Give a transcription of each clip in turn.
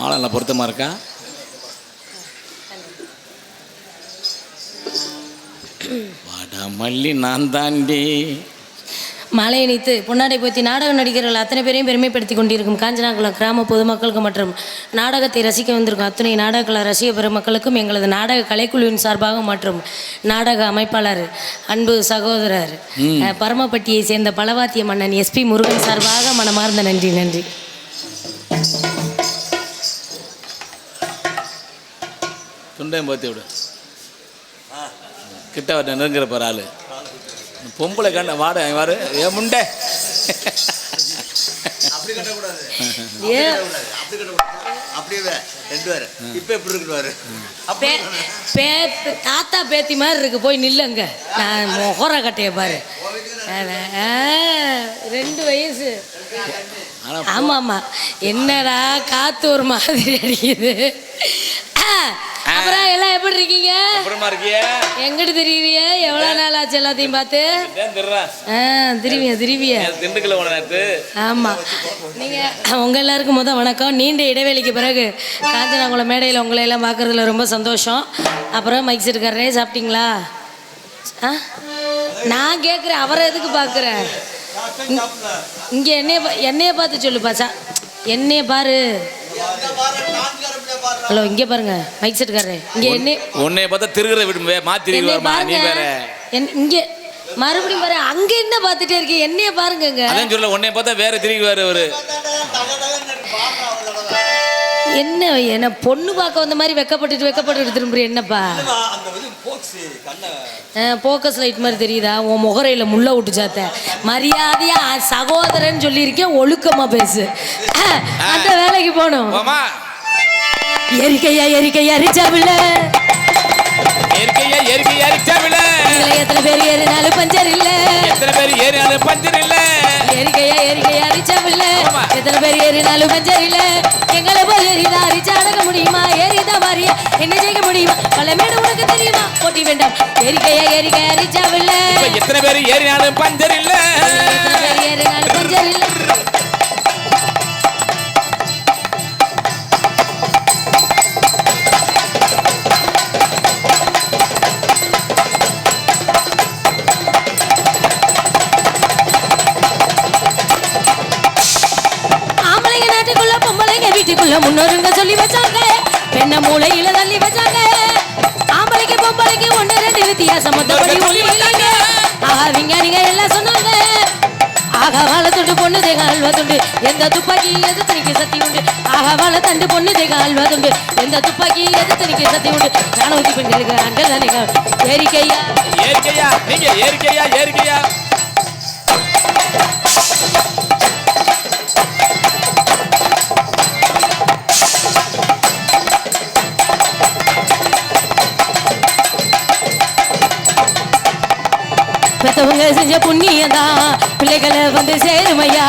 மாலை நல்லா பொருத்தமாக இருக்கா? வாடா மல்லி நான் தாண்டி. மலை இணைத்து பொன்னாடை போத்தி நாடக நடிகர்கள் அத்தனை பேரையும் பெருமைப்படுத்தி கொண்டிருக்கும் காஞ்சனாகுளம் கிராம பொதுமக்களுக்கு மற்றும் நாடகத்தை ரசிக்க வந்திருக்கும் அத்தனை நாடகக்கலை ரசிக பெருமக்களுக்கும் எங்களது நாடக கலைக்குழுவின் சார்பாக மற்றும் நாடக அமைப்பாளர் அன்பு சகோதரர் பரமப்பட்டியை சேர்ந்த பலவாத்திய மன்னன் எஸ்பி முருகன் சார்பாக மனமார்ந்த நன்றி நன்றி. துண்டையும் போத்தி விடு. கிட்ட வர நெருங்குற பாரு ஆளு. பொம்பளை கண்ட வாட வாரு ஏ முண்டை. தாத்தா பேத்தி மாதிரி இருக்கு. போய் நில்லுங்க. நான் முகர கட்டைய பாரு. ஆ, ரெண்டு வயசு. ஆனா ஆமா ஆமா என்னடா காத்து ஒரு மாதிரி அடிக்குது. அப்புறம் எல்லாம் எப்படி இருக்கீங்க? அப்புறமா இருக்கியே? எங்கிட்டு தெரியுறிய எவ்வளவு நாள் ஆச்சு எல்லாத்தையும் பார்த்து? திரும்பிய திரும்பிய திண்டுக்கல உன நேற்று ஆமா. நீங்க உங்க எல்லாருக்கும் முத வணக்கம். நீண்ட இடைவெளிக்கு பிறகு காஞ்சனாகுளம் மேடையில் உங்களை எல்லாம் பார்க்கறதுல ரொம்ப சந்தோஷம். அப்புறம் மைக் செட்டுக்காரரே சாப்பிட்டீங்களா? ஆ? நான் கேட்குறேன் அவரை எதுக்கு பார்க்குறேன்? இங்கே என்னைய என்னைய பார்த்து சொல்லுப்பா சா என்னைய பாரு. ஹலோ இங்கே பாருங்க மைக் செட்டுக்காரரே இங்கே என்ன உன்னைய பார்த்தா திருகிற விடு மாத்திரி என்னைய வருமா நீ பாருங்க. வேற. இங்கே மறுபடியும் பாரு அங்க என்ன பார்த்துட்டே இருக்கீங்க என்னைய பாருங்கங்க. அதான் சொல்ல உன்னைய பார்த்தா வேற திரும்பி ஒரு என்ன என்ன பொண்ணு பார்க்க வந்த மாதிரி வெக்கப்பட்டுட்டு வெக்கப்பட்டுட்டு திரும்புற என்னப்பா? போக்கஸ் லைட் மாதிரி தெரியுதா? உன் முகரையில முள்ள விட்டு சாத்த மரியாதையா சகோதரன் சொல்லியிருக்கேன் ஒழுக்கமா பேசு. அந்த வேலைக்கு போகணும். எரிக்கையா எரிக்கையா ரிச்சாபில்ல இயற்கையா இயற்கையா ரிச்சாவில இதுல எத்தனை பேர் ஏறினாலும் பஞ்சர் இல்ல எத்தனை பேர் ஏறினாலும் பஞ்சர் இல்ல எரிக்கையா எரிக்கையா ஆமா. எத்தனை பேர் ஏறினாலும் பஞ்சர் இல்ல எங்களை போல் எரிதா ரிச்சா அடக்க முடியுமா? ஏறிதா மாறியா என்ன செய்ய முடியுமா? பல மேடு உனக்கு தெரியுமா? போட்டி வேண்டாம். எரிக்கையா எரிக்கையா இப்ப எத்தனை பேர் ஏறினாலும் பஞ்சர் இல்ல எத்தனை பேர் ஏறினாலும் பஞ்சர் இல்ல முன்னோருங்க சொல்லி வச்சாங்க. பெண்ண மூளையில தள்ளி வச்சாங்க. ஆம்பளைக்கு பொம்பளைக்கு ஒண்ணு ரெண்டு வித்தியாசம். மொத்தப்படி ஒளி இல்லைங்க. ஆஹா விஞ்ஞானிங்க எல்லாம் சொன்னாங்க. ஆகா வாழ துண்டு பொண்ணு தேக அல்வா துண்டு. எந்த துப்பாக்கி எது தனிக்கு சக்தி உண்டு? ஆகா வாழ தண்டு பொண்ணு தேக அல்வா துண்டு. எந்த துப்பாக்கி எது தனிக்கு சக்தி உண்டு? நானூத்தி பெண்களுக்கு அங்கள் தானே ஏரிக்கையா. இயற்கையா நீங்க இயற்கையா இயற்கையா பெத்தவங்க செஞ்ச புண்ணியதான் பிள்ளைகளை வந்து சேருமையா.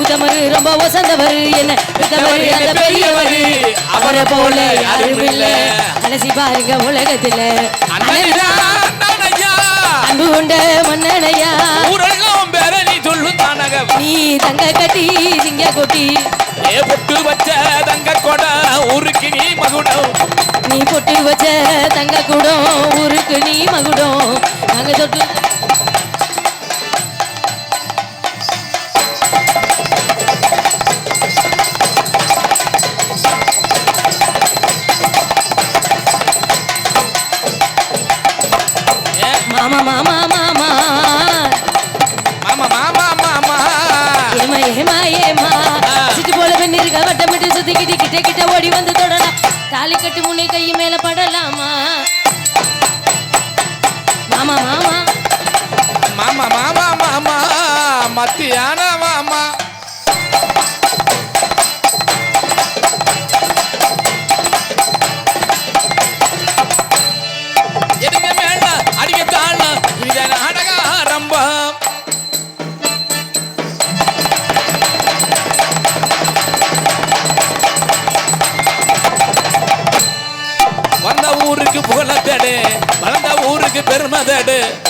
உத்தமரு ரொம்ப வசந்தவர் என்ன பெத்தவர் அந்த பெரியவர். அவரை போல யாரும் இல்ல அலசி பாருங்க உலகத்துல. அன்பு கொண்ட மன்னனையா. நீ தங்க கட்டி சிங்க கொட்டி. ஏ பொட்டு வச்ச தங்க கொட ஊருக்கு நீ மகுடம். நீ பொட்டு வச்ச தங்க கூடம் ஊருக்கு நீ மகுடம். நாங்க தொட்டு கிட்ட கிட்ட ஓடி வந்து தொடலாம். தாலி கட்டி முன்னே கை மேல படலாமா? மாமா மாமா. மாமா மாமா மாமா மத்தியான வந்த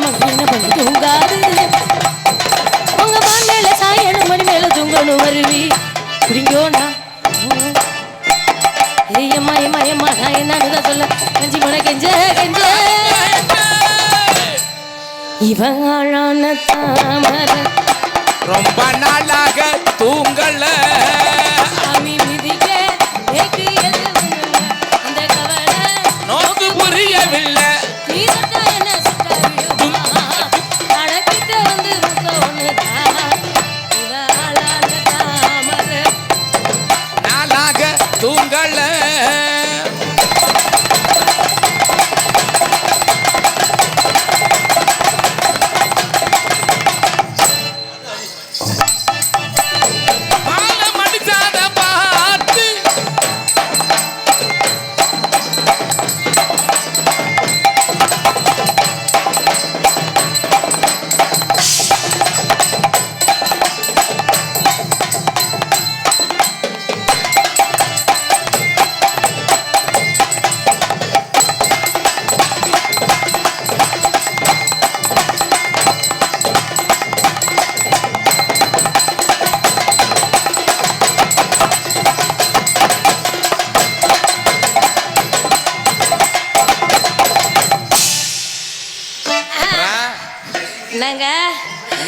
மக்கள் என்ன பண்ணி தூங்காது உங்க பான் மேல சாய் ஏழு மணி மேல தூங்கணும் வருவி புரிங்கோண்ணா ஏயம்மா ஏம்மா ஏம்மா நான் என்னன்னு சொல்ல கஞ்சி மன கெஞ்ச கெஞ்ச இவன் ஆளான தாமரை ரொம்ப நாளாக தூங்கல சாமி மிதிக்க. இந்த கவலை நோக்கு புரியவில்லை நீ என்ன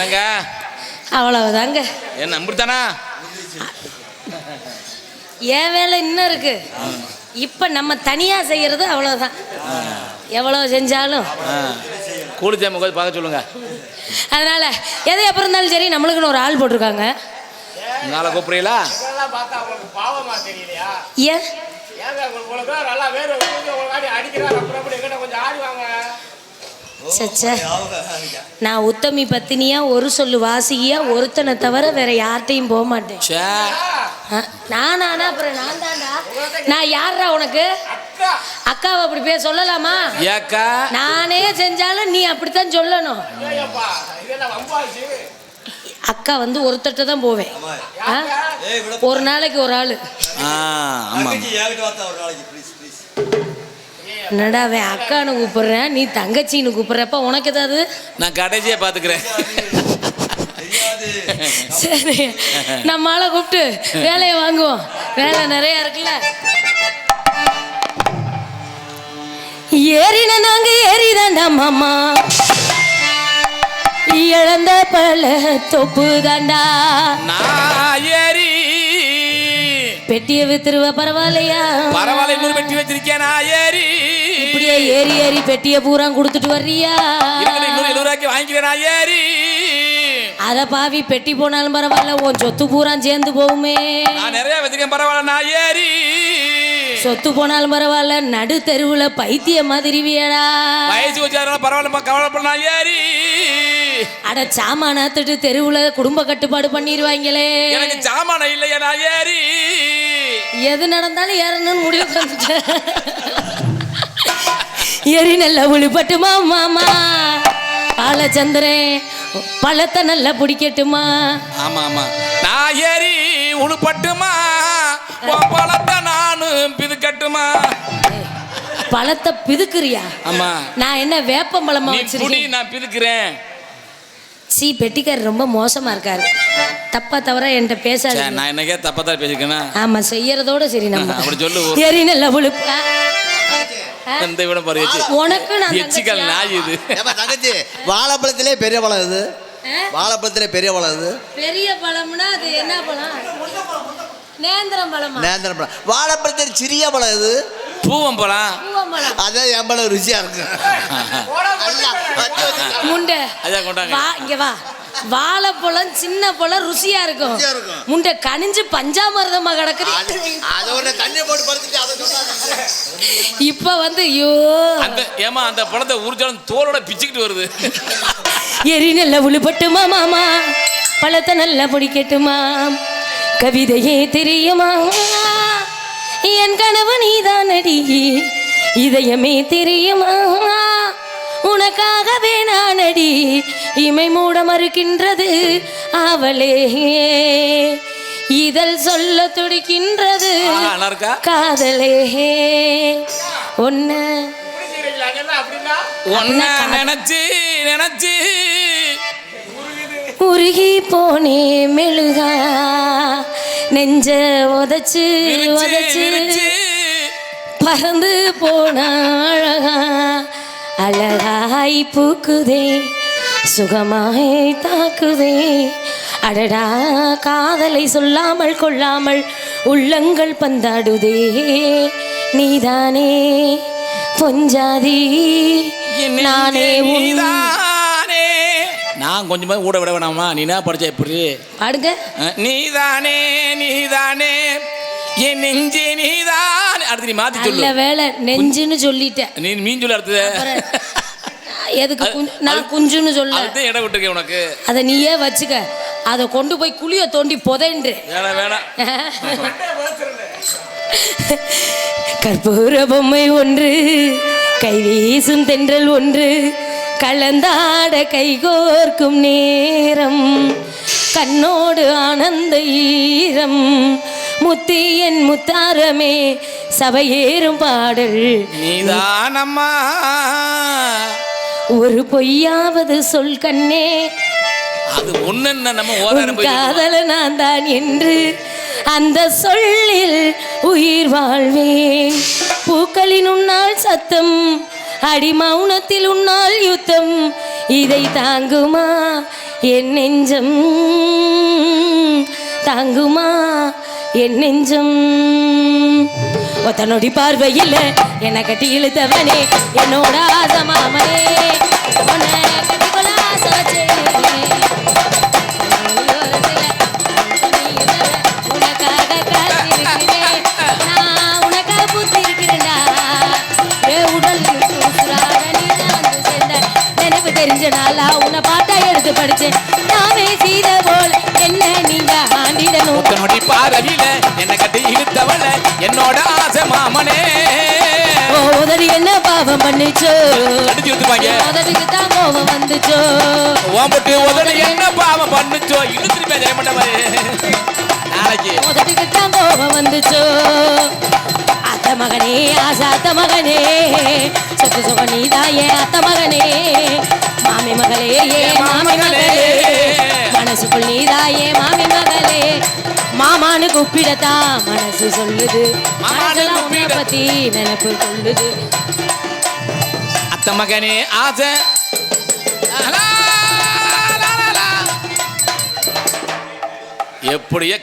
என்னங்க? அவ்வளவுதாங்க. என்ன அப்படித்தானா என் வேலை இன்னும் இருக்கு. இப்ப நம்ம தனியா செய்யறது அவ்வளவுதான். எவ்வளவு செஞ்சாலும். கூலி தேம போய் பார்க்க சொல்லுங்க. அதனால எதை எப்ப இருந்தாலும் சரி நம்மளுக்குன்னு ஒரு ஆள் போட்டிருக்காங்க. நாளை கூப்பிடுறீங்களா? ஏன்? ஏங்க உங்களுக்கு நல்லா வேறு அடிக்கிறாங்க அப்புறம் எங்கிட்ட கொஞ்சம் ஆடி வாங்க. சச்சே. நான் உத்தமி பத்தினியா ஒரு சொல்லு வாசியா ஒருத்தனை தவிர வேற யார்கிட்டையும் போக மாட்டேன். நானானா அப்புறம் நான் தான்டா. நான் யார்ரா உனக்கு? அக்கா. அக்காவை அப்படி பேர் சொல்லலாமா? ஏக்கா. நானே செஞ்சாலும் நீ அப்படித்தான் சொல்லணும். அக்கா வந்து ஒருத்தட்ட தான் போவேன்? ஒரு நாளைக்கு ஒரு ஆளு. என்னடா அவன் அக்கான்னு கூப்பிடுறேன் நீ தங்கச்சின்னு கூப்பிடுறப்ப உனக்கு ஏதாவது? நான் கடைசியா பாத்துக்கிறேன். சரி நம்ம ஆளை கூப்பிட்டு வேலையை வாங்குவோம். வேலை நிறைய இருக்குல்ல? ஏறின நாங்க ஏறிதாண்டா மாமா. இழந்த பல தொப்பு தாண்டா நான் ஏறி. பெட்டிய வித்துருவ பரவாயில்லையா? பரவாயில்ல இன்னொரு வெட்டி வச்சிருக்கேன் நான் ஏறி. இப்படியே ஏறி ஏறி பெட்டிய பூரா கொடுத்துட்டு வர்றியா? எழுபது நான் ஏறி. அத பாவி பெட்டி போனாலும் பரவாயில்ல உன் சொத்து பூரா சேர்ந்து போகுமே. நான் நிறைய வச்சிருக்கேன் பரவாயில்ல நான் ஏறி. சொத்து போனாலும் பரவாயில்ல நடு தெருவுல பைத்திய மாதிரிவியடா வயசு வச்சாருன்னா பரவாயில்லப்பா கவலைப்பட ஏறி. அட சாமானாத்துட்டு தெருவுல குடும்ப கட்டுப்பாடு பண்ணிடுவாங்களே எனக்கு சாமான இல்லையா நான் ஏறி. எது நடந்தாலும் ஏறணும்னு முடிவு பண்ணிட்டேன். எரி நல்ல உளிப்பட்டுமா மாமா? பாலச்சந்திரன் பழத்தை நல்லா பிடிக்கட்டுமா? ஆமா ஆமா. நான் ஏறி உழுப்பட்டுமா? உன் பழத்தை நானும் பிதுக்கட்டுமா? பழத்தை பிதுக்குறியா? ஆமா. நான் என்ன வேப்பம்பழமா நீ குடி வச்சிருக்கேன் நான் பிதுக்குறேன். சி பெட்டிக்கார் ரொம்ப மோசமா இருக்காரு. தப்பா தவிர என்கிட்ட சே, பேசாது நான் என்னைக்கே தப்பா தான் பேசிருக்கேனா ஆமா செய்யறதோட சரி நம்ம. அப்படி சொல்லு. எரி நல்ல உழுப்பு. இந்த விட பாரு எச்சி. உனக்கு நான் எச்சிக்கல்? நாய் இது. தங்கச்சி வாழைப்பழத்திலே பெரிய பழம் இது? வாழைப்பழத்திலே பெரிய பழம் இது பெரிய பழம்னா அது என்ன பழம்? நேந்திரம் பழமா? நேந்திர பழம். வாழைப்பழத்தில் சிறிய பழம் இது பூவம் போலாம் பூவம்பழம் அதான் என் பழம் ருசியா இருக்கு. முண்டை. அதான் கொண்டாங்க. வா இங்க வா. வாழைப்பழம் சின்ன பழம் ருசியா இருக்கும். ருசியா இருக்கும். முண்டை கனிஞ்சு பஞ்சாமிரதமா கிடக்குது. இப்ப வந்து ஐயோ. அந்த ஏமா அந்த பழத்தை உரிச்சாலும் தோலோட பிச்சுக்கிட்டு வருது. எரி நல்ல உழுப்பட்டுமா மாமா? பழத்தை நல்லா பிடிக்கட்டுமா? கவிதையே தெரியுமா? என் கனவு நீதானடி. இதயமே தெரியுமா? உனக்காகவே நானடி. இமை மூட மறுக்கின்றது அவளே. இதழ் சொல்ல துடிக்கின்றது காதலே. ஒன்ன ஒன்ன நினைச்சு நினைச்சு. உருகி போனே மெழுகா. நெஞ்ச உதச்சு உதச்சு. பறந்து போன அழகா. அழகாய் பூக்குதே சுகமாய் தாக்குதே. அடடா காதலை சொல்லாமல் கொள்ளாமல் உள்ளங்கள் பந்தாடுதே. நீதானே பொஞ்சாதி நானே நீதானே. நான் கொஞ்சமா ஊட விட வேணாமா? நீ என்ன படிச்ச எப்படி பாடுங்க. நீதானே நீதானே. என் நெஞ்சே நீதானே. அடுத்து நீ மாத்தி நல்ல சொல்லு வேலை நெஞ்சுன்னு சொல்லிட்டேன் நீ மீன் சொல்லு அடுத்தது. எதுக்கு குஞ்சு- நான் குஞ்சுன்னு சொல்ல. அதுதான் இடம் விட்டுருக்கேன் உனக்கு. அதை நீயே வச்சுக்க. அதை கொண்டு போய் குழிய தோண்டி புதைன்று. வேணாம் வேணாம். கற்பூர பொம்மை ஒன்று கை வீசும் தென்றல் ஒன்று கலந்தாட கைகோர்க்கும் நேரம் கண்ணோடு ஆனந்த ஈரம் முத்தி என் முத்தாரமே சபையேறும் பாடல். நீதானம்மா. ஒரு பொய்யாவது சொல் கண்ணே. அது ஒண்ணு நம்ம. காதல நான் தான் என்று அந்த சொல்லில் உயிர் வாழ்வேன். பூக்களின் உன்னால் சத்தம் அடி மௌனத்தில் உன்னால் யுத்தம் இதை தாங்குமா என் நெஞ்சம்? தாங்குமா என் நெஞ்சம். ஒத்தனொடி பார்வையில் என்னை கட்டி இழுத்தவனே என்னோட ஆசை மாமனே. உடல் தெரிஞ்ச நாளா உன்னை பாட்டா எடுத்து படிச்சேன். நாமே செய்த ஒத்த நொடி பார்வையில என்னை கட்டி இழுத்தவள என்னோட ஆசை மாமனே. ஓ உதவி என்ன பாவம் பண்ணிச்சோ? அடிச்சு விட்டுப்பாங்க உதவிக்கு தான் கோபம் வந்துச்சோ? ஓம்பட்டு உதவி என்ன பாவம் பண்ணுச்சோ? இழுத்துட்டு ஜெய மாட்டே நாளைக்கு. உதவிக்கு தான் கோபம் வந்துச்சோ? அத்த மகனே ஆசாத்த மகனே சொத்து சொக நீதாயே அத்த மகனே. மாமி மகளே ஏ மாமி மகளே. மனசுக்குள் நீதாயே மாமி மகளே. மாமானு கூப்பிடத்தான் மனசு சொல்லுது. மாமான்னு மனசுல உன்னை கூப்பிட- பத்தி நினைப்பு கொள்ளுது. அத்த மகனே ஆசை. எப்படியே